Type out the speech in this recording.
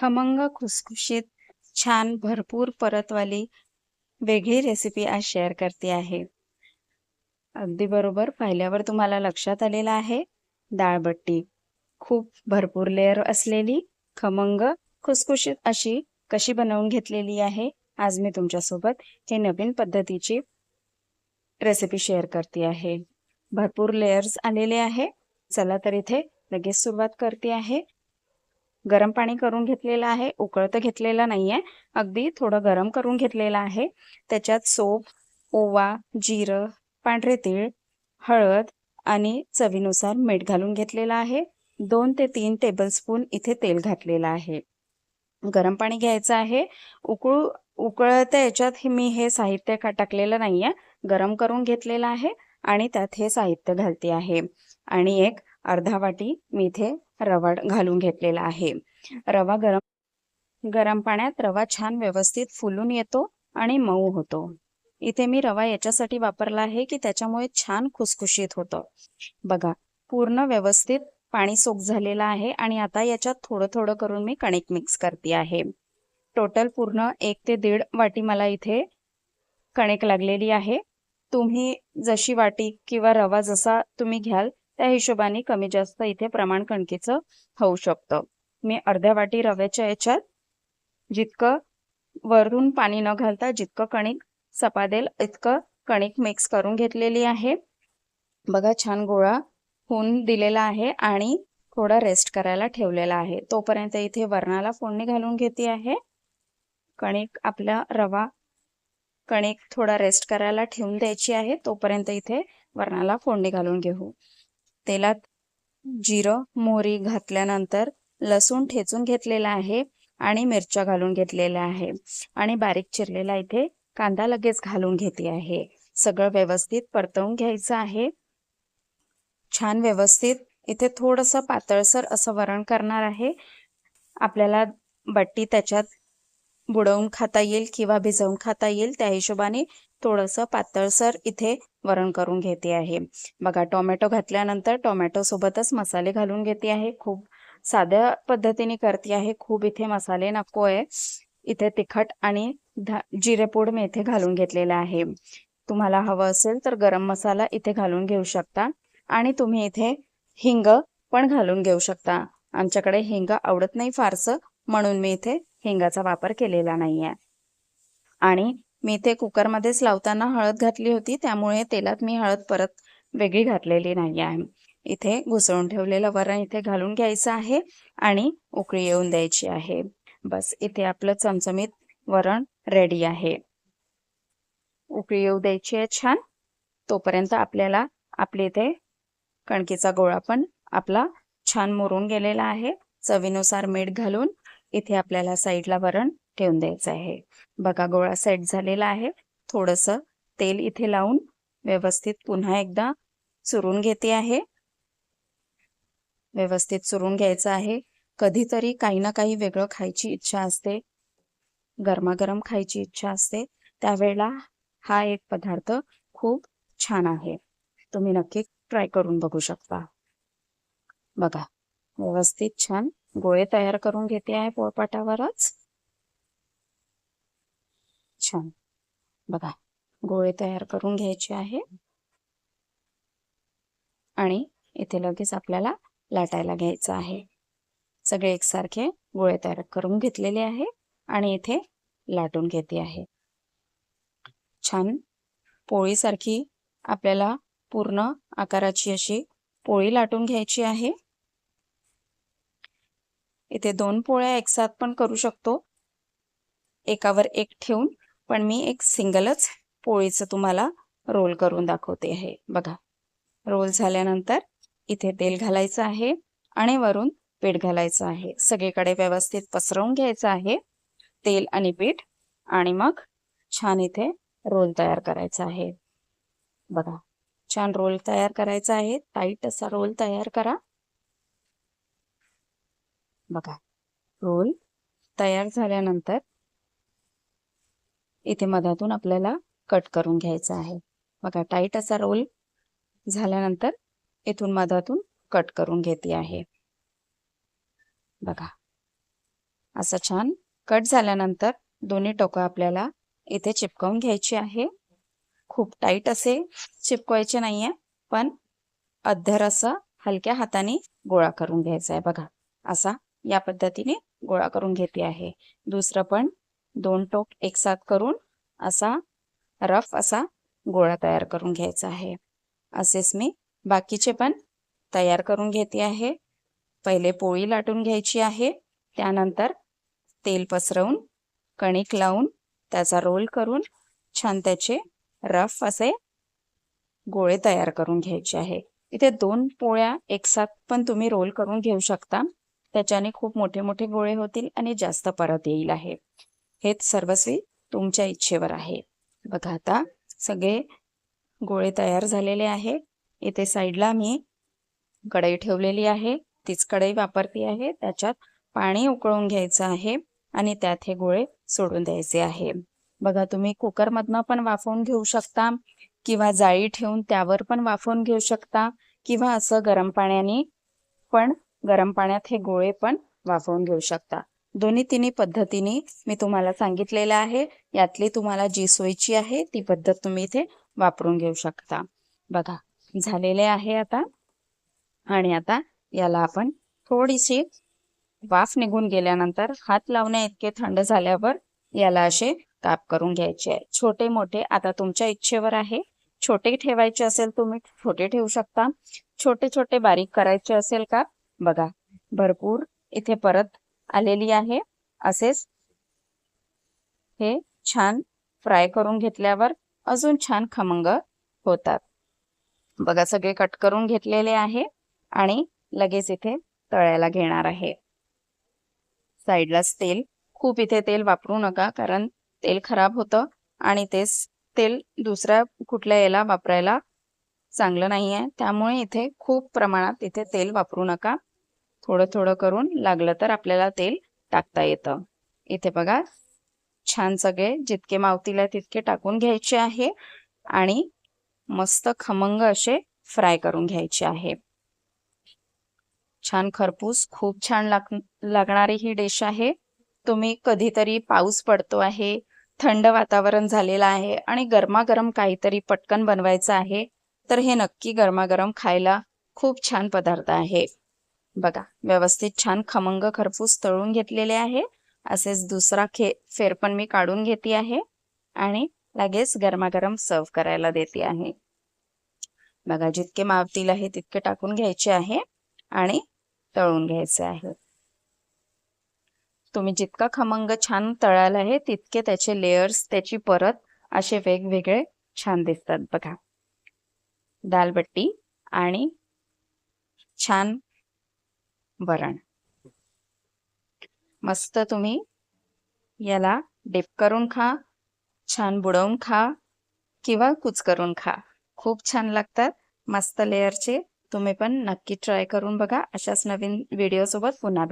खमंग खुसखुशीत छान भरपूर परतवाली वेगळी रेसिपी आज शेअर करते आहे. अगदी बरोबर. पाहिल्यावर तुम्हाला लक्षात आलेलं आहे डाळबट्टी. खूप भरपूर लेअर असलेली खमंग खुसखुशीत अशी कशी बनवून घेतलेली आहे आज मी तुमच्यासोबत हे नवीन पद्धतीची रेसिपी शेअर करते आहे. भरपूर लेयर्स आलेले आहे. चला तर इथे लगेच सुरुवात करते आहे. गरम पाणी करून घेतलेलं आहे. उकळतं घेतलेलं नाही आहे अगदी थोडं गरम करून घेतलेलं आहे. त्याच्यात सोप ओवा जिरं पांढरे तीळ हळद आणि चवीनुसार मीठ घालून घेतलेलं आहे. दोन ते तीन टेबलस्पून इथे तेल घातलेलं आहे. गरम पाणी घ्यायचं आहे. उकळू उकळत्या याच्यात मी हे साहित्य का टाकलेलं नाही आहे गरम करून घेतलेलं आहे आणि त्यात हे साहित्य घालते आहे. आणि एक अर्धा वाटी मी इथे रवा घालून घेतलेला आहे. रवा गरम गरम पाण्यात रवा छान व्यवस्थित फुलून येतो आणि मऊ होतो. इथे मी रवा याच्यासाठी वापरला आहे की त्याच्यामुळे छान खुसखुशीत होतं. बघा पूर्ण व्यवस्थित पाणी सोक झालेलं आहे आणि आता याच्यात थोडं थोडं करून मी कणिक मिक्स करते आहे. टोटल पूर्ण एक ते दीड वाटी मला इथे कणिक लागलेली आहे. तुम्ही जशी वाटी किंवा रवा जसा तुम्ही घ्याल त्या हिशोबाने कमी जास्त इथे प्रमाण कणकेचं होऊ शकतं. मी अर्ध्या वाटी रव्याच्या याच्यात जितकं वरून पाणी न घालता जितकं कणिक सपादेल इतकं कणिक मिक्स करून घेतलेली आहे. बघा छान गोळा होऊन दिलेला आहे आणि थोडा रेस्ट करायला ठेवलेला आहे. तोपर्यंत इथे वरणाला फोडणी घालून घेते आहे. कणिक आपला रवा कणिक थोडा रेस्ट करायला ठेवून द्यायची आहे. तोपर्यंत इथे वरणाला फोडणी घालून घेऊ. तेलात जिरं मोहरी घातल्यानंतर लसूण ठेचून घेतलेला आहे आणि मिरच्या घालून घेतलेल्या आहे. आणि बारीक चिरलेला इथे कांदा लगेच घालून घेते आहे. सगळं व्यवस्थित परतवून घ्यायचं आहे. छान व्यवस्थित इथे थोडंसं पातळसर असं वरण करणार आहे. आपल्याला बट्टी त्याच्यात बुडवून खाता येईल किंवा भिजवून खाता येईल त्या हिशोबाने थोडंसं पातळसर इथे वरण करून घेते आहे. बघा टोमॅटो घातल्यानंतर टोमॅटो सोबतच मसाले घालून घेते आहे. खूप साध्या पद्धतीने करते आहे. खूप इथे मसाले नको आहे. इथे तिखट आणि जिरेपूड मी इथे घालून घेतलेला आहे. तुम्हाला हवं असेल तर गरम मसाला इथे घालून घेऊ शकता आणि तुम्ही इथे हिंग पण घालून घेऊ शकता. आमच्याकडे हिंग आवडत नाही फारसं म्हणून मी इथे हिंगाचा वापर केलेला नाही आहे आणि मी इथे कुकरमध्येच लावताना हळद घातली होती त्यामुळे तेलात मी हळद परत वेगळी घातलेली नाही आहे इथे घुसळून ठेवलेलं वरण इथे घालून घ्यायचं आहे आणि उकळी येऊन द्यायची आहे. बस इथे आपलं चमचमीत वरण रेडी आहे. उकळी येऊ द्यायची आहे छान. तोपर्यंत आपल्याला आपले इथे कणकीचा गोळा पण आपला छान मुरून गेलेला आहे. चवीनुसार मीठ घालून इथे आपल्याला साईडला वरण ठेवून द्यायचं आहे. बघा गोळा सेट झालेला आहे. थोडस तेल इथे लावून व्यवस्थित पुन्हा एकदा चुरून घेते आहे. व्यवस्थित चुरून घ्यायचं आहे. कधीतरी काही ना काही वेगळं खायची इच्छा असते. गरमागरम खायची इच्छा असते. त्यावेळेला हा एक पदार्थ खूप छान आहे. तुम्ही नक्की ट्राय करून बघू शकता. बघा व्यवस्थित छान गोळे तयार करून घेते आहे पोळपाटावरच. छान. बघा गोळे तयार करून घ्यायचे आहे. आणि इथे लगेच आपल्याला लाटायला घ्यायचं आहे. सगळे एकसारखे गोळे तयार करून घेतलेले आहे आणि इथे लाटून घेते आहे. छान पोळीसारखी आपल्याला पूर्ण आकाराची अशी पोळी लाटून घ्यायची आहे. इथे दोन पोळ्या एकसाथ पण करू शकतो. एकावर एक ठेवून पण मी एक सिंगलच पोळीचं तुम्हाला रोल करून दाखवते आहे बघा. रोल झाल्यानंतर इथे तेल घालायचं आहे आणि वरून पीठ घालायचं आहे. सगळीकडे व्यवस्थित पसरवून घ्यायचं आहे. तेल आणि पीठ आणि मग छान इथे रोल तयार करायचा आहे. बघा. छान रोल तयार करायचा आहे. टाईट असा रोल तयार करा. बघा. रोल तयार झाल्यानंतर इथे मधातून आपल्याला कट करून घ्यायचा आहे. बघा टाईट असा रोल झाल्यानंतर इथून मधातून कट करून घेते आहे. बघा असं छान कट झाल्यानंतर दोन्ही टोकं आपल्याला इथे चिपकवून घ्यायची आहे. खूप टाईट असे चिपकवायचे नाहीये पण अद्धर असं हलक्या हाताने गोळा करून घ्यायचा आहे. बघा असा या पद्धतीने गोळा करून घेते आहे. दुसरं पण दोन टोक एकसाथ करून असा रफ असा गोळा तयार करून घ्यायचा आहे. असेच मी बाकीचे पण तयार करून घेते आहे. पहिले पोळी लाटून घ्यायची आहे. त्यानंतर तेल पसरवून कणिक लावून त्याचा रोल करून छान त्याचे रफ असे गोळे तयार करून घ्यायचे आहे. इथे दोन पोळ्या एकसाथ पण तुम्ही रोल करून घेऊ शकता. त्याच्याने खूप मोठे मोठे गोळे होतील आणि जास्त परत येईल आहे. हेच सर्वस्वी तुमच्या इच्छेवर आहे. बघा आता सगळे गोळे तयार झालेले आहे इथे साईडला मी कढई ठेवलेली आहे. तीच कढई वापरते आहे. त्याच्यात पाणी उकळून घ्यायचं आहे आणि त्यात हे गोळे सोडून द्यायचे आहे. बघा तुम्ही कुकरमधनं पण वाफवून घेऊ शकता किंवा जाळी ठेवून त्यावर पण वाफवून घेऊ शकता किंवा असं गरम पाण्याने पण गरम पाण्यात हे गोळे पण वाफवून घेऊ शकता. दोन्ही तिन्ही पद्धतीने मी तुम्हाला सांगितलेलं आहे. यातली तुम्हाला जी सोयीची आहे ती पद्धत तुम्ही इथे वापरून घेऊ शकता. बघा झालेले आहे आता. आणि आता याला आपण थोडीशी वाफ निघून गेल्यानंतर हात लावण्या इतके थंड झाल्यावर याला असे काप करून घ्यायचे आहे. छोटे मोठे आता तुमच्या इच्छेवर आहे. छोटे ठेवायचे असेल तुम्ही छोटे ठेवू शकता. छोटे छोटे बारीक करायचे असेल का? बघा भरपूर. इथे परत आलेली आहे. असेच हे छान फ्राय करून घेतल्यावर अजून छान खमंग होतात. बघा सगळे कट करून घेतलेले आहे आणि लगेच इथे तळायला घेणार आहे. साईडलाच तेल खूप इथे तेल वापरू नका कारण तेल खराब होतं आणि तेच तेल दुसऱ्या कुठल्या याला वापरायला चांगलं नाही आहे त्यामुळे इथे खूप प्रमाणात इथे तेल वापरू नका. थोडं थोडं करून लागलं तर आपल्याला तेल टाकता येतं. इथे बघा छान सगळे जितके मावतील तितके टाकून घ्यायचे आहे आणि मस्त खमंग असे फ्राय करून घ्यायचे आहे. छान खरपूस खूप छान लाग लागणारी ही डिश आहे. तुम्ही कधीतरी पाऊस पडतो आहे थंड वातावरण झालेलं आहे आणि गरमागरम काहीतरी पटकन बनवायचं आहे तर हे नक्की गरमागरम खायला खूप छान पदार्थ आहे. बघा व्यवस्थित छान खमंग खरपूस तळून घेतलेले आहे. असेच दुसरा खे फेर पण मी काढून घेते आहे आणि लगेच गरमागरम सर्व करायला देते आहे. बघा जितके मावतील आहे तितके टाकून घ्यायचे आहे आणि तळून घ्यायचे आहे. तुम्ही जितका खमंग छान तळाल आहे तितके त्याचे लेयर्स त्याची परत असे वेगवेगळे छान दिसतात बघा. दालबट्टी आणि छान वरण मस्त तुम्ही याला डिप करून खा छान बुडवून खा किंवा कुच करून खा. खूप छान लागतात मस्त लेअरचे तुम्ही पण नक्की ट्राय करून बघा अशाच नवीन व्हिडिओ सोबत पुन्हा